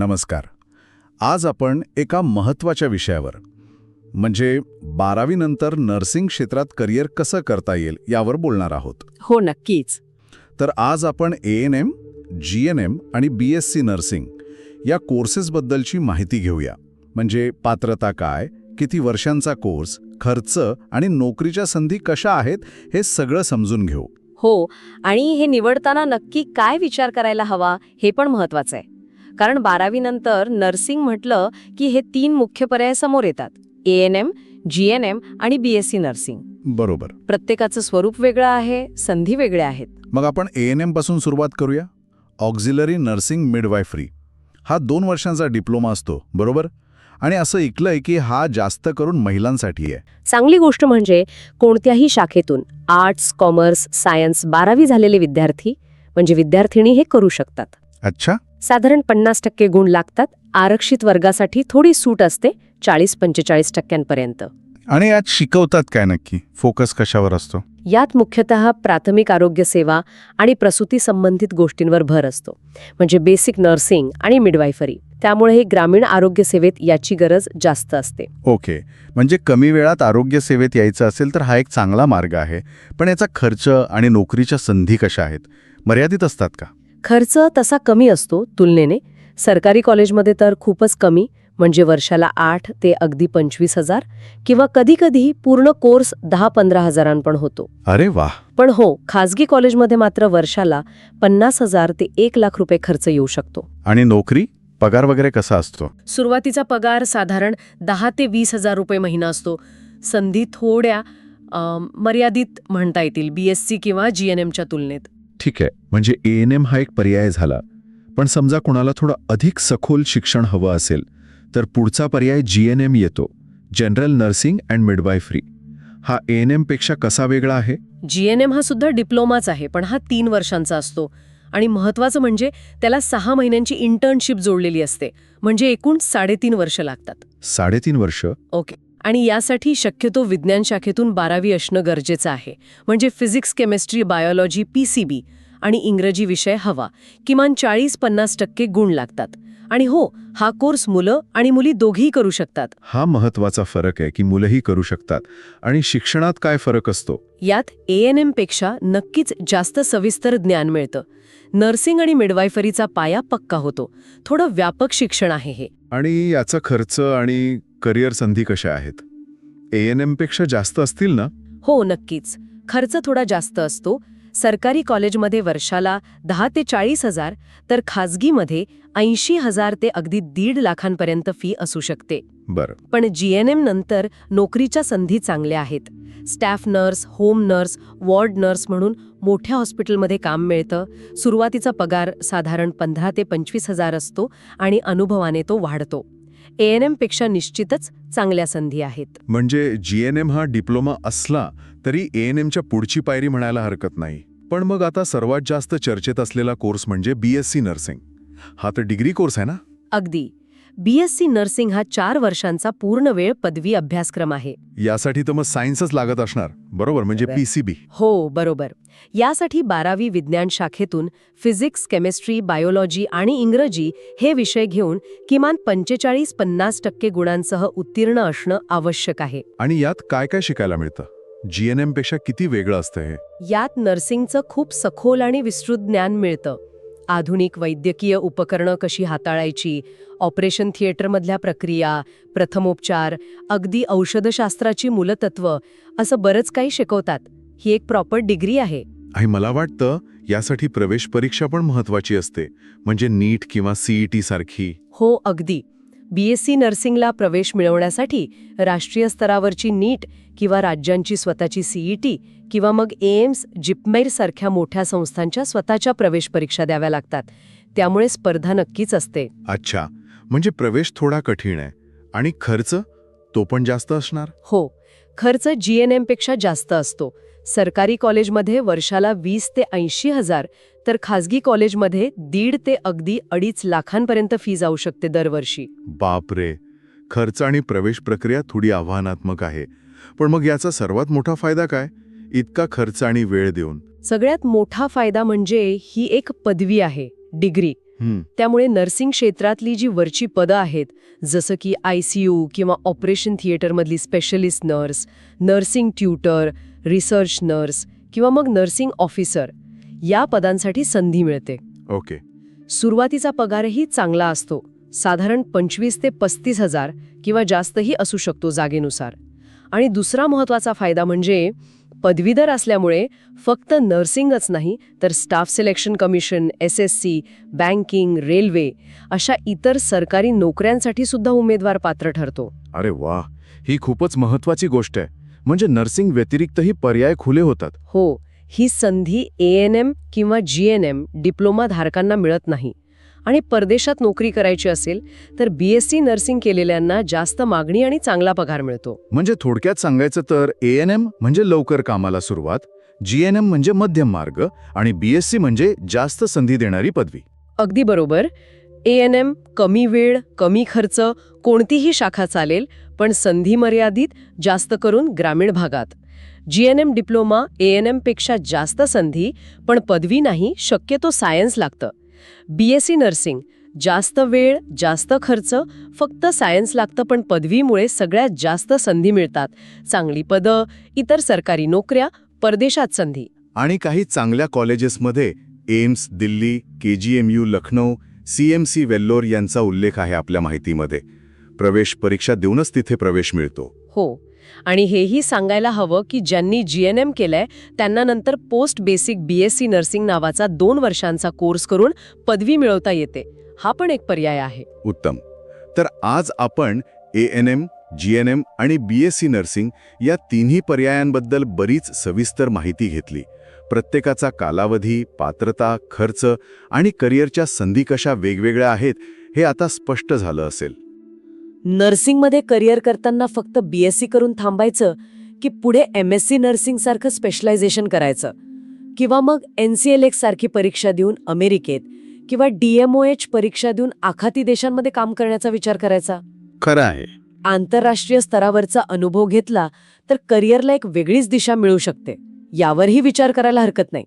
नमस्कार. आज आपण एका महत्त्वाच्या विषयावर म्हणजे बारावीनंतर नर्सिंग क्षेत्रात करिअर कसं करता येईल यावर बोलणार आहोत. हो नक्कीच. तर आज आपण A N M G N M आणि बी एस सी नर्सिंग या कोर्सेसबद्दलची माहिती घेऊया. म्हणजे पात्रता काय किती वर्षांचा कोर्स खर्च आणि नोकरीच्या संधी कशा आहेत हे सगळं समजून घेऊ. हो आणि हे निवडताना नक्की काय विचार करायला हवा हे पण महत्वाचं आहे. कारण बारावीनंतर नर्सिंग म्हटलं की हे तीन मुख्य पर्याय समोर येतात. A N M G N M आणि बी एस सी नर्सिंग. बरोबर. प्रत्येकाचं स्वरूप वेगळं आहे संधी वेगळ्या आहेत. मग आपण ए एन एमपासून सुरुवात करूया? ऑक्झिलरी नर्सिंग मिडवायफरी हा दोन वर्षांचा डिप्लोमा असतो बरोबर? आणि असं ऐकलंय की हा जास्त करून महिलांसाठी आहे. चांगली गोष्ट म्हणजे कोणत्याही शाखेतून आर्ट्स कॉमर्स सायन्स बारावी झालेले विद्यार्थी म्हणजे विद्यार्थिनी हे करू शकतात. अच्छा. साधारण पन्नास टक्के गुण लागतात. आरक्षित वर्गासाठी थोडी सूट असते चाळीस पंचेचाळीस टक्क्यांपर्यंत. आणि यात शिकवतात काय नक्की? फोकस कशावर असतो? यात मुख्यतः प्राथमिक आरोग्य सेवा आणि प्रसूती संबंधित गोष्टींवर भर असतो. म्हणजे बेसिक नर्सिंग आणि मिडवायफरी त्यामुळे हे ग्रामीण आरोग्य सेवेत याची गरज जास्त असते. ओके. म्हणजे कमी वेळात आरोग्य सेवेत यायचं असेल तर हा एक चांगला मार्ग आहे. पण याचा खर्च आणि नोकरीच्या संधी कशा आहेत? मर्यादित असतात का? खर्च तसा कमी असतो तुलनेने. सरकारी कॉलेजमध्ये तर खूपच कमी म्हणजे वर्षाला आठ ते अगदी पंचवीस हजार किंवा कधीकधी पूर्ण कोर्स दहा पंधरा हजारांपण होतो. अरे वा पण हो खाजगी कॉलेजमध्ये मात्र वर्षाला पन्नास हजार ते एक लाख रुपये खर्च येऊ शकतो. आणि नोकरी? पगार वगैरे कसा असतो? सुरुवातीचा पगार साधारण दहा ते वीस हजार रुपये महिना असतो. संधी थोड्या अम, मर्यादित म्हणता येतील बी एस सी किंवा जी एन एमच्या तुलनेत. ठीक आहे म्हणजे ए एन एम हा एक पर्याय झाला. पण समजा कोणाला थोडं अधिक सखोल शिक्षण हवं असेल तर पुढचा पर्याय जी एन एम येतो. जनरल नर्सिंग अँड मिडवायफ्री हा ए एन एमपेक्षा कसा वेगळा आहे? जी एन एम हा सुद्धा डिप्लोमाच आहे पण हा तीन वर्षांचा असतो. आणि महत्वाचं म्हणजे त्याला सहा महिन्यांची इंटर्नशिप जोडलेली असते. म्हणजे एकूण साडेतीन वर्ष लागतात. साडेतीन वर्ष? ओके. आणि यासाठी शक्यतो विज्ञान शाखेतून बारावी असणं गरजेचं आहे. म्हणजे physics chemistry biology P C B आणि इंग्रजी विषय हवा. किमान चाळीस पन्नास टक्के गुण लागतात. आणि हो हा कोर्स मुलं आणि मुली दोघीही करू शकतात. हा महत्त्वाचा फरक आहे की मुलंही करू शकतात. आणि शिक्षणात काय फरक असतो? यात ए एन एमपेक्षा नक्कीच जास्त सविस्तर ज्ञान मिळतं. नर्सिंग आणि मिडवायफरीचा पाया पक्का होतो. थोडं व्यापक शिक्षण आहे हे. आणि याचा खर्च आणि करिअर संधी कशा आहेत? ए एन एमपेक्षा जास्त असतील ना? हो नक्कीच. खर्च थोडा जास्त असतो. सरकारी कॉलेजमध्ये वर्षाला दहा ते चाळीस हजार तर खाजगीमध्ये ऐंशी हजार ते अगदी दीड लाखांपर्यंत फी असू शकते. बरं. पण जी एन एम नंतर नोकरीच्या संधी चांगल्या आहेत. Staff nurse home nurse ward nurse म्हणून मोठ्या हॉस्पिटलमध्ये काम मिळतं. सुरुवातीचा पगार साधारण पंधरा ते पंचवीस हजार असतो आणि अनुभवाने तो वाढतो. ए एन एमपेक्षा निश्चितच चांगल्या संधी आहेत. म्हणजे जी एन एम हा डिप्लोमा असला तरी ए एन एमच्या पुढची पायरी म्हणायला हरकत नाही. पण मग आता सर्वात जास्त चर्चेत असलेला कोर्स म्हणजे बी एस सी नर्सिंग. हा तर डिग्री कोर्स आहे ना? अगदी. बीएससी नर्सिंग हा चार वर्षांचा पूर्ण वेळ पदवी अभ्यासक्रम आहे. यासाठी तर मग सायन्सच लागत असणार बरोबर? म्हणजे बरोबर. पी सी बी हो बरोबर. यासाठी बारावी विज्ञान शाखेतून फिजिक्स केमिस्ट्री बायोलॉजी आणि इंग्रजी हे विषय घेऊन किमान पंचेचाळीस पन्नास टक्के गुणांसह उत्तीर्ण असणं आवश्यक आहे. आणि यात काय काय शिकायला मिळतं? जी एन एमपेक्षा किती वेगळं असतं हे? यात नर्सिंगचं खूप सखोल आणि विस्तृत ज्ञान मिळतं. आधुनिक वैद्यकीय उपकरणं कशी हाताळायची? ऑपरेशन थिएटरमधल्या प्रक्रिया प्रथमोपचार अगदी औषधशास्त्राची मूलतत्व असं बरंच काही शिकवतात. ही एक प्रॉपर डिग्री आहे. आणि मला वाटतं यासाठी प्रवेश परीक्षा पण महत्वाची असते. म्हणजे नीट किंवा सीईटी सारखी. हो अगदी. बीएससी नर्सिंगला प्रवेश मिळवण्यासाठी राष्ट्रीय स्तरावरची नीट किंवा राज्यांची स्वतःची सीईटी किंवा मग एम्स जिपमेर सारख्या मोठ्या संस्थांच्या स्वतःच्या प्रवेश परीक्षा द्याव्या लागतात. त्यामुळे स्पर्धा नक्कीच असते. अच्छा. म्हणजे प्रवेश थोडा कठीण आहे. आणि खर्च? तो पण जास्त असणार? हो. खर्च जी एन एमपेक्षा जास्त असतो. सरकारी कॉलेजमध्ये वर्षाला वीस ते ऐंशी हजार तर खाजगी कॉलेजमध्ये दीड ते अगदी अडीच लाखांपर्यंत फी जाऊ शकते दरवर्षी. बापरे! खर्च आणि प्रवेश प्रक्रिया थोडी आव्हानात्मक आहे. पण मग याचा सर्वात मोठा फायदा काय? इतका खर्च आणि वेळ देऊन. सगळ्यात मोठा फायदा म्हणजे ही एक पदवी आहे डिग्री. त्यामुळे नर्सिंग क्षेत्रातली जी वरची पदं आहेत जसं की आय सी यू किंवा operation थिएटरमधली specialist nurse nursing tutor research nurse किंवा मग नर्सिंग ऑफिसर या पदांसाठी संधी मिळते. ओके. सुरुवातीचा पगारही चांगला असतो. साधारण पंचवीस ते पस्तीस हजार किंवा जास्तही असू शकतो जागेनुसार. आणि दुसरा महत्त्वाचा फायदा म्हणजे पदवीधर असल्यामुळे फक्त नर्सिंगच नाही तर staff selection commission S S C banking railway अशा इतर सरकारी नोकऱ्यांसाठी सुद्धा उमेदवार पात्र ठरतो. अरे वा ही खूपच महत्वाची गोष्ट आहे. म्हणजे नर्सिंग व्यतिरिक्तही पर्याय खुले होतात. हो ही संधी ए एन एम किंवा जी एन एम डिप्लोमा धारकांना मिळत नाही. आणि परदेशात नोकरी करायची असेल तर बी एस सी नर्सिंग केलेल्यांना जास्त मागणी आणि चांगला पगार मिळतो. म्हणजे थोडक्यात सांगायचं तर ए एन एम म्हणजे लवकर कामाला सुरुवात जी एन एम म्हणजे मध्यम मार्ग आणि बी एस सी म्हणजे जास्त संधी देणारी पदवी. अगदी बरोबर. ए एन एम कमी वेळ कमी खर्च कोणतीही शाखा चालेल पण संधी मर्यादित जास्त करून ग्रामीण भागात. G N M diploma A N एमपेक्षा जास्त संधी पण पदवी नाही शक्यतो सायन्स लागतं. बी एस सी नर्सिंग जास्त वेळ जास्त खर्च फक्त सायन्स लागतं पण पदवीमुळे सगळ्यात जास्त संधी मिळतात. चांगली पदं इतर सरकारी नोकऱ्या परदेशात संधी. आणि काही चांगल्या कॉलेजेसमध्ये AIIMS Delhi K G M U Lucknow C M C Vellore यांचा उल्लेख आहे आपल्या माहितीमध्ये. प्रवेश परीक्षा देऊनच तिथे प्रवेश मिळतो. हो. आणि हेही सांगायला हवं की ज्यांनी जी एन एम केलंय त्यांना नंतर post basic B S C nursing नावाचा दोन वर्षांचा कोर्स करून पदवी मिळवता येते. हा पण एक पर्याय आहे. उत्तम. तर आज आपण A N M G N M आणि बी एस सी नर्सिंग या तिन्ही पर्यायांबद्दल बरीच सविस्तर माहिती घेतली. प्रत्येकाचा कालावधी पात्रता खर्च आणि करिअरच्या संधी कशा वेगवेगळ्या आहेत हे आता स्पष्ट झालं असेल. नर्सिंगमध्ये करिअर करताना फक्त बी एस सी करून थांबायचं की पुढे एम एस सी नर्सिंगसारखं स्पेशलायझेशन करायचं? किंवा मग एन सी एल एक्स सारखी परीक्षा देऊन अमेरिकेत किंवा डी एम ओ एच परीक्षा देऊन आखाती देशांमध्ये काम करण्याचा विचार करायचा? खरं आहे. आंतरराष्ट्रीय स्तरावरचा अनुभव घेतला तर करिअरला एक वेगळीच दिशा मिळू शकते. यावरही विचार करायला हरकत नाही.